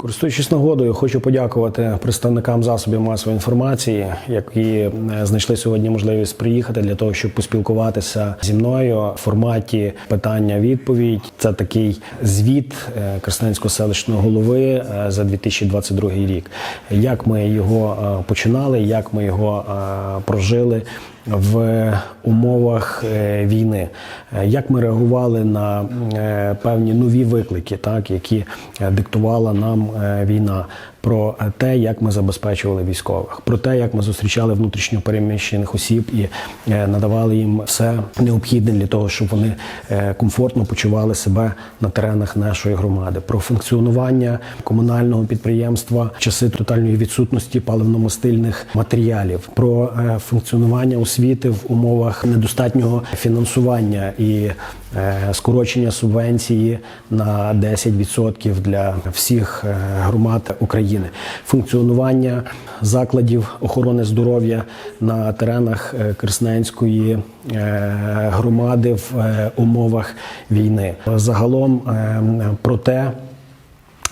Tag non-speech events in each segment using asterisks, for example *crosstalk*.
Користуючись нагодою, хочу подякувати представникам засобів масової інформації, які е, знайшли сьогодні можливість приїхати для того, щоб поспілкуватися зі мною в форматі питання-відповідь. Це такий звіт е, Красненського селищного голови е, за 2022 рік. Як ми його починали, як ми його прожили в умовах е, війни, Е, як ми реагували на е, певні нові виклики, так які диктувала нам війна, про те, як ми забезпечували військових, про те, як ми зустрічали внутрішньо переміщених осіб і е, надавали їм все необхідне для того, щоб вони е, комфортно почували себе на теренах нашої громади, про функціонування комунального підприємства, часи тотальної відсутності паливно-мастильних матеріалів, про е, функціонування освіти в умовах недостатнього фінансування і скорочення субвенції на 10% для всіх громад України, функціонування закладів охорони здоров'я на теренах е, е, громади в е, умовах війни. Загалом про те.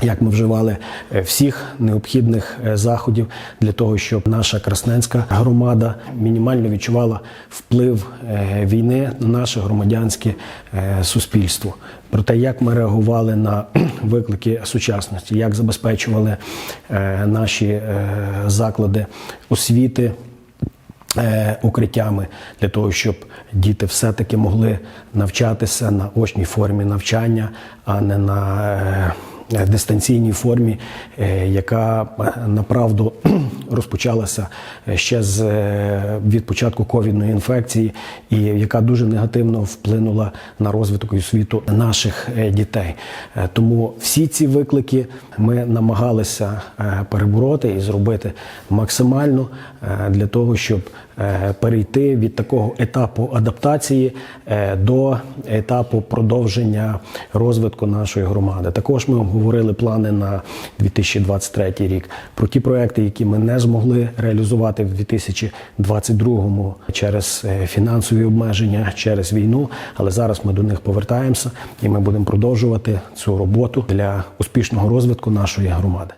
Як ми вживали е, всіх необхідних е, заходів для того, щоб наша красненська громада мінімально відчувала вплив е, війни на наше громадянське суспільство, про те, як ми реагували на *clears throat* виклики сучасності, як забезпечували наші заклади освіти. Укриттями для того, щоб діти все-таки могли навчатися на очній формі навчання, а не на дистанційній формі, е, яка е, направду *clears throat* розпочалася ще з е, від початку ковідної інфекції, і яка дуже негативно вплинула на розвиток і освіту наших е, дітей. Е, Тому всі ці виклики ми намагалися е, перебороти і зробити максимально е, для того, щоб е, перейти від такого етапу адаптації е, до етапу продовження розвитку нашої громади. Також ми обговорили плани на 2023 рік про ті проекти, які ми не змогли реалізувати в 2022 через е, фінансові обмеження, через війну. Але зараз ми до них повертаємося і ми будемо продовжувати цю роботу для успішного розвитку нашої громади.